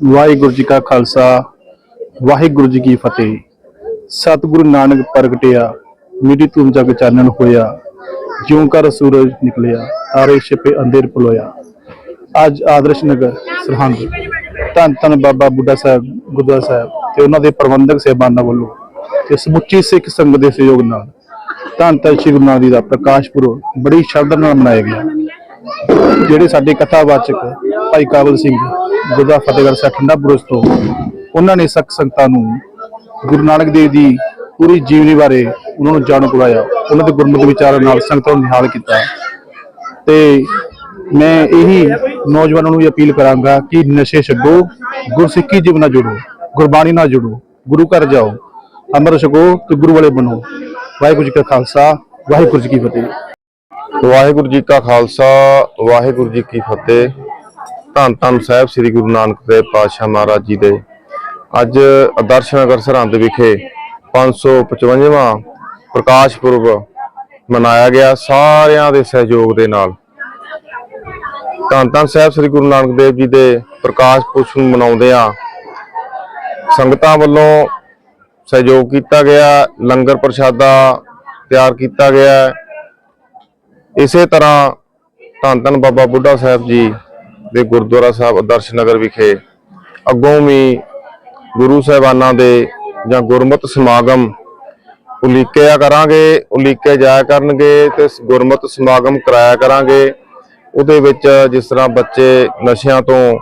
ਵਾਹਿਗੁਰੂ ਜੀ ਕਾ ਖਾਲਸਾ, ਵਾਹਿਗੁਰੂ ਜੀ ਕੀ ਫਤਿਹ। ਸਤਿਗੁਰੂ ਨਾਨਕ ਪ੍ਰਗਟਿਆ ਮਿੱਟੀ ਤੁਮ ਜਗ ਚਾਨਣ ਹੋਇਆ, ਜਿਉਂ ਕਰ ਸੂਰਜ ਨਿਕਲਿਆ, ਤਾਰੇ ਛਿਪੇ ਅੰਧੇਰ ਪਲੋਇਆ। ਅੱਜ ਆਦਰਸ਼ ਨਗਰ, ਸਰਹੰਦ, ਧੰਨ ਧੰਨ ਬਾਬਾ ਬੁੱਢਾ ਸਾਹਿਬ, ਗੁਰਦੁਆਰਾ ਸਾਹਿਬ ਤੇ ਉਹਨਾਂ ਦੇ ਪ੍ਰਬੰਧਕ ਸਹਿਬਾਨਾਂ ਵੱਲੋਂ ਤੇ ਸਮੁੱਚੀ ਸਿੱਖ ਸੰਗਤ ਦੇ ਸਹਿਯੋਗ ਨਾਲ ਧੰਨ ਧੰਨ ਸ਼੍ਰੀ ਗੁਰੂ ਨਾਨਕ ਦੇਵ ਦਾ ਪ੍ਰਕਾਸ਼ ਪੁਰਬ ਬੜੀ ਸ਼ਰਧਾ ਨਾਲ ਮਨਾਇਆ ਗਿਆ। ਜਿਹੜੇ ਸਾਡੇ ਕਥਾਵਾਚਕ ਭਾਈ ਕਾਬਲ ਸਿੰਘ ਗੁਰਦਾ ਫਤਿਹਗੜ੍ਹ ਸਾਹਿਬ ਠੰਡਾ ਬੁਰਜ ਤੋਂ ਉਹਨਾਂ ਨੇ ਸਖ ਸੰਗਤਾਂ ਨੂੰ ਗੁਰੂ ਨਾਨਕ ਦੇਵ ਦੀ ਪੂਰੀ ਜੀਵਨੀ ਬਾਰੇ ਉਹਨਾਂ ਨੂੰ ਜਾਣੂ ਕਰਵਾਇਆ। ਉਹਨਾਂ ਦੇ ਗੁਰਮਤਿ ਵਿਚਾਰਾਂ ਨਾਲ ਸੰਗਤਾਂ ਨੂੰ ਨਿਹਾਲ ਕੀਤਾ। ਤੇ ਮੈਂ ਇਹੀ ਨੌਜਵਾਨਾਂ ਨੂੰ ਵੀ ਅਪੀਲ ਕਰਾਂਗਾ ਕਿ ਨਸ਼ੇ ਛੱਡੋ, ਗੁਰਸਿੱਖੀ ਜੀਵਨ ਨਾਲ ਜੁੜੋ, ਗੁਰਬਾਣੀ ਨਾਲ ਜੁੜੋ, ਗੁਰੂ ਘਰ ਜਾਓ, ਅੰਮ੍ਰਿਤ ਛਕੋ ਤੇ ਗੁਰੂ ਵਾਲੇ ਬਣੋ। ਵਾਹਿਗੁਰੂ ਜੀ ਕਾ ਖਾਲਸਾ, ਵਾਹਿਗੁਰੂ ਜੀ ਕੀ ਫਤਿਹ। ਵਾਹਿਗੁਰੂ ਜੀ ਕਾ ਖਾਲਸਾ, ਵਾਹਿਗੁਰੂ ਜੀ ਕੀ ਫਤਿਹ। ਧੰਨ ਧੰਨ ਸਾਹਿਬ ਸ੍ਰੀ ਗੁਰੂ ਨਾਨਕ ਦੇਵ ਪਾਤਸ਼ਾਹ ਮਹਾਰਾਜ ਜੀ ਦੇ। ਅੱਜ ਆਦਰਸ਼ ਨਗਰ ਸਰਹੰਦ ਵਿਖੇ 555ਵਾਂ ਪ੍ਰਕਾਸ਼ ਪੁਰਬ ਮਨਾਇਆ ਗਿਆ ਸਾਰਿਆਂ ਦੇ ਸਹਿਯੋਗ ਦੇ ਨਾਲ। ਧੰਨ ਧੰਨ ਸਾਹਿਬ ਸ੍ਰੀ ਗੁਰੂ ਨਾਨਕ ਦੇਵ ਜੀ ਦੇ ਪ੍ਰਕਾਸ਼ ਪੁਰਬ ਨੂੰ ਮਨਾਉਂਦੇ ਆ ਸੰਗਤਾਂ ਵੱਲੋਂ ਸਹਿਯੋਗ ਕੀਤਾ ਗਿਆ, ਲੰਗਰ ਪ੍ਰਸ਼ਾਦਾ ਤਿਆਰ ਕੀਤਾ ਗਿਆ। ਇਸੇ ਤਰ੍ਹਾਂ ਧੰਨ ਧੰਨ ਬਾਬਾ ਬੁੱਢਾ ਸਾਹਿਬ ਜੀ ਦੇ ਗੁਰਦੁਆਰਾ ਸਾਹਿਬ ਆਦਰਸ਼ ਨਗਰ ਵਿਖੇ ਅੱਗੋਂ ਵੀ ਗੁਰੂ ਸਾਹਿਬਾਨਾਂ ਦੇ ਜਾਂ ਗੁਰਮਤ ਸਮਾਗਮ ਉਲੀਕਿਆ ਕਰਾਂਗੇ ਉਲੀਕੇ ਜਾਇਆ ਕਰਨਗੇ ਤੇ ਗੁਰਮਤ ਸਮਾਗਮ ਕਰਾਇਆ ਕਰਾਂਗੇ। ਉਹਦੇ ਵਿੱਚ ਜਿਸ ਤਰ੍ਹਾਂ ਬੱਚੇ ਨਸ਼ਿਆਂ ਤੋਂ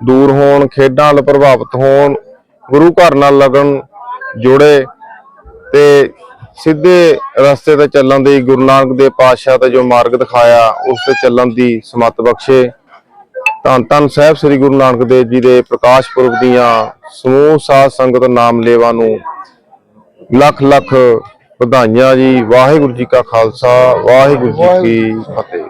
ਦੂਰ ਹੋਣ, ਖੇਡਾਂ ਨਾਲ ਪ੍ਰਭਾਵਿਤ ਹੋਣ, ਗੁਰੂ ਘਰ ਨਾਲ ਲਗਨ ਜੋੜੇ ਤੇ ਸਿੱਧੇ ਰਸਤੇ ਤੇ ਚੱਲਣ ਦੀ ਗੁਰੂ ਨਾਨਕ ਦੇਵ ਪਾਤਸ਼ਾਹ ਤੇ ਜੋ ਮਾਰਗ ਦਿਖਾਇਆ, ਉਸ ਤੇ ਚੱਲਣ ਦੀ ਸਮਤ ਬਖਸ਼ੇ। ਧੰਨ ਧੰਨ ਸਾਹਿਬ ਸ੍ਰੀ ਗੁਰੂ ਨਾਨਕ ਦੇਵ ਜੀ ਦੇ ਪ੍ਰਕਾਸ਼ ਪੁਰਬ ਦੀਆਂ ਸਮੂਹ ਸਾਧ ਸੰਗਤ ਨਾਮ ਲੇਵਾ ਨੂੰ ਲੱਖ ਲੱਖ ਵਧਾਈਆਂ ਜੀ। ਵਾਹਿਗੁਰੂ ਜੀ ਕਾ ਖਾਲਸਾ ਵਾਹਿਗੁਰੂ ਜੀ ਕੀ ਫਤਿਹ।